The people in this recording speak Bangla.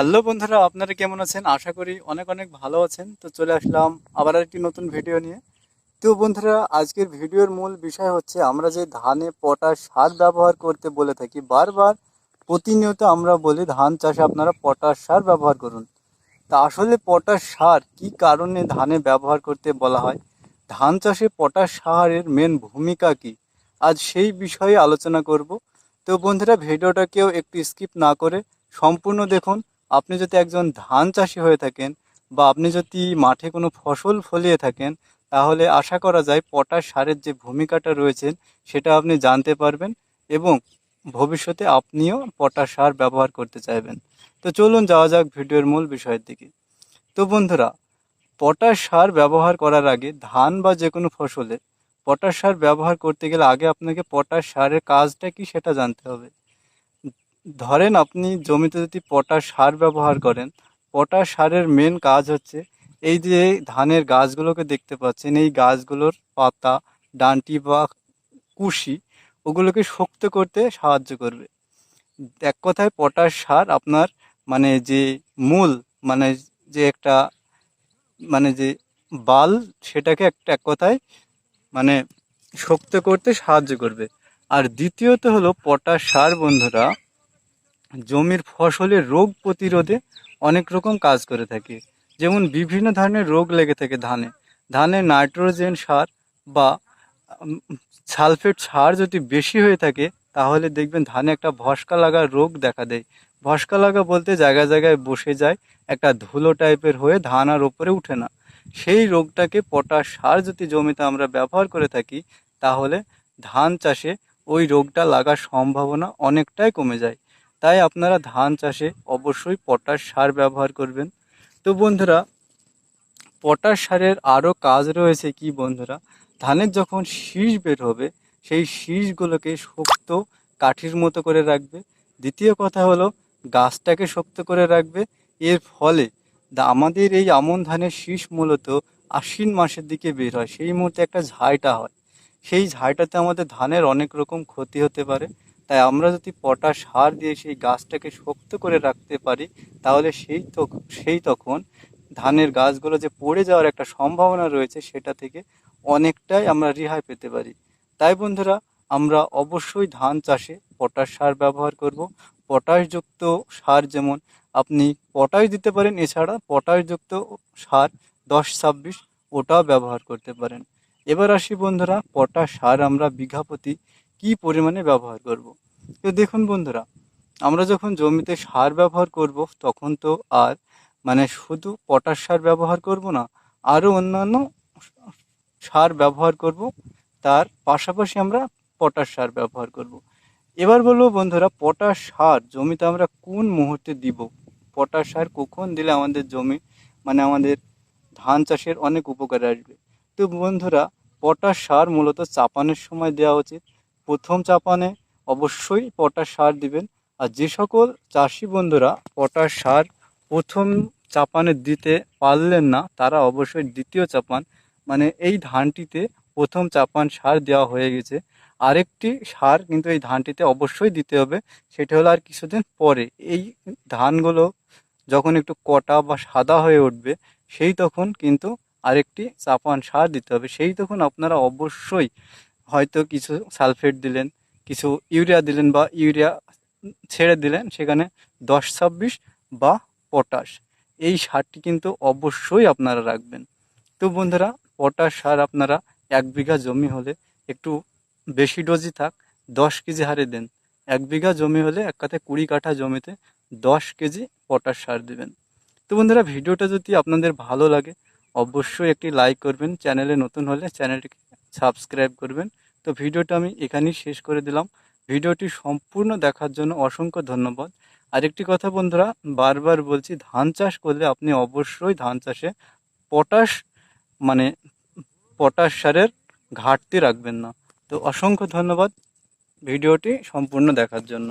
হ্যালো বন্ধুরা, আপনারা কেমন আছেন? আশা করি অনেক অনেক ভালো আছেন। তো চলে আসলাম আবার একটি নতুন ভিডিও নিয়ে। তো বন্ধুরা, আজকের ভিডিওর মূল বিষয় হচ্ছে আমরা যে ধানে পটাশ সার ব্যবহার করতে বলে থাকি, বারবার প্রতিনিয়ত আমরা বলি ধান চাষে আপনারা পটাশ সার ব্যবহার করুন। তা আসলে পটাশ সার কি কারণে ধানে ব্যবহার করতে বলা হয়? ধান চাষে পটাশ সারের মেন ভূমিকা কি? আজ সেই বিষয়ে আলোচনা করব। তো বন্ধুরা, ভিডিওটাকেও একটু স্কিপ না করে সম্পূর্ণ দেখুন। আপনি যদি একজন ধান চাষি হয়ে থাকেন বা আপনি যদি মাঠে কোনো ফসল ফলিয়ে থাকেন, তাহলে আশা করা যায় পটাশ সারের যে ভূমিকাটা রয়েছেন সেটা আপনি জানতে পারবেন এবং ভবিষ্যতে আপনিও পটাশ সার ব্যবহার করতে চাইবেন। তো চলুন যাওয়া যাক ভিডিওর মূল বিষয়ের দিকে। তো বন্ধুরা, পটাশ সার ব্যবহার করার আগে ধান বা যে কোনো ফসলে পটাশ সার ব্যবহার করতে গেলে আগে আপনাকে পটাশ সারের কাজটা কি সেটা জানতে হবে। ধরেন আপনি জমিতে যদি পটাশ সার ব্যবহার করেন, পটাশ সারের মেন কাজ হচ্ছে এই যে ধানের গাছগুলোকে দেখতে পাচ্ছেন, এই গাছগুলোর পাতা, ডান্টি বা কুশি, ওগুলোকে শক্ত করতে সাহায্য করবে। এক কথায় পটাশ সার আপনার মানে যে মূল মানে যে একটা মানে যে বাল, সেটাকে একটা এক কথায় মানে শক্ত করতে সাহায্য করবে। আর দ্বিতীয়ত হলো পটাশ সার বন্ধুরা জমির ফসলের রোগ প্রতিরোধে অনেক রকম কাজ করে থাকে। যেমন বিভিন্ন ধরনের রোগ লেগে থাকে ধানে। ধানে নাইট্রোজেন সার বা সালফেট সার যদি বেশি হয়ে থাকে, তাহলে দেখবেন ধানে একটা ভস্কা লাগার রোগ দেখা দেয়। ভস্কা লাগা বলতে জায়গায় জায়গায় বসে যায়, একটা ধুলো টাইপের হয়ে ধান আর ওপরে উঠে না। সেই রোগটাকে পটাশ সার যদি জমিতে আমরা ব্যবহার করে থাকি, তাহলে ধান চাষে ওই রোগটা লাগার সম্ভাবনা অনেকটাই কমে যায়। তাই আপনারা ধান চাষে অবশ্যই পটাশ সার ব্যবহার করবেন। তো বন্ধুরা, পটাশ সারের আরও কাজ রয়েছে কি বন্ধুরা? ধানের যখন শীষ বের হবে, সেই শীষগুলোকে শক্ত কাঠির মতো করে রাখবে। দ্বিতীয় কথা হলো, গাছটাকে শক্ত করে রাখবে। এর ফলে আমাদের এই আমন ধানের শীষ মূলত আশ্বিন মাসের দিকে বের হয়। সেই মুহূর্তে একটা ঝাইটা হয়। সেই ঝাইটাতে আমাদের ধানের অনেক রকম ক্ষতি হতে পারে। তাই আমরা যদি পটাশ সার দিয়ে সেই গাছটাকে শক্ত করে রাখতে পারি, তাহলে সেই সেই তখন ধানের গাছগুলো যে পড়ে যাওয়ার একটা সম্ভাবনা রয়েছে, সেটা থেকে অনেকটাই আমরা রেহাই পেতে পারি। তাই বন্ধুরা, আমরা অবশ্যই ধান চাষে পটাশ সার ব্যবহার করব। পটাশযুক্ত সার যেমন আপনি পটাশ দিতে পারেন, এছাড়া পটাশযুক্ত সার দশ ছাব্বিশ ওটাও ব্যবহার করতে পারেন। এবার আসি বন্ধুরা, পটাশ সার আমরা বিঘা প্রতি কী পরিমাণে ব্যবহার করব। তো দেখুন বন্ধুরা, আমরা যখন জমিতে সার ব্যবহার করব, তখন তো আর মানে শুধু পটাশ সার ব্যবহার করব না আরও অন্যান্য সার ব্যবহার করব, তার পাশাপাশি আমরা পটাশ সার ব্যবহার করব। এবার বলব বন্ধুরা, পটাশ সার জমিতে আমরা কোন মুহূর্তে দিব পটাশ সার কখন দিলে আমাদের জমি মানে আমাদের ধান চাষের অনেক উপকারে আসবে তো বন্ধুরা, পটাশ সার মূলত চাপানের সময় দেওয়া উচিত প্রথম চাপানে অবশ্যই পটাশ সার দিবেন। আর যে সকল চাষি বন্ধুরা পটাশ সার প্রথম চাপানে দিতে পারলেন না, তারা অবশ্যই দ্বিতীয় চাপান মানে এই ধানটিতে প্রথম চাপান সার দেওয়া হয়ে গেছে। আরেকটি সার কিন্তু এই ধানটিতে অবশ্যই দিতে হবে, সেটা হলো আর কিছুদিন পরে। এই ধানগুলো যখন একটু কটা বা সাদা হয়ে উঠবে, সেই তখন কিন্তু আরেকটি চাপান সার দিতে হবে। সেই তখন আপনারা অবশ্যই হয়তো কিছু সালফেট দিলেন, কিছু ইউরিয়া দিলেন বা ইউরিয়া ছেড়ে দিলেন, সেখানে দশ ছাব্বিশ বা পটাশ। এই সারটি কিন্তু অবশ্যই আপনারা রাখবেন। তো বন্ধুরা, পটাশ সার আপনারা এক বিঘা জমি হলে একটু বেশি ডোজই থাক, দশ কেজি হারে দেন। এক বিঘা জমি হলে এক কাতে কুড়ি কাঠা জমিতে দশ কেজি পটাশ সার দেবেন। তো বন্ধুরা, ভিডিওটা যদি আপনাদের ভালো লাগে, অবশ্যই একটি লাইক করবেন। চ্যানেলে নতুন হলে চ্যানেলটিকে সাবস্ক্রাইব করবেন। তো ভিডিওটা আমি এখানেই শেষ করে দিলাম। ভিডিওটি সম্পূর্ণ দেখার জন্য অসংখ্য ধন্যবাদ। আরেকটি কথা বন্ধুরা, বারবার বলছি, ধান চাষ করলে আপনি অবশ্যই ধান চাষে পটাশ মানে পটাশ সারের ঘাটতি রাখবেন না। তো অসংখ্য ধন্যবাদ ভিডিওটি সম্পূর্ণ দেখার জন্য।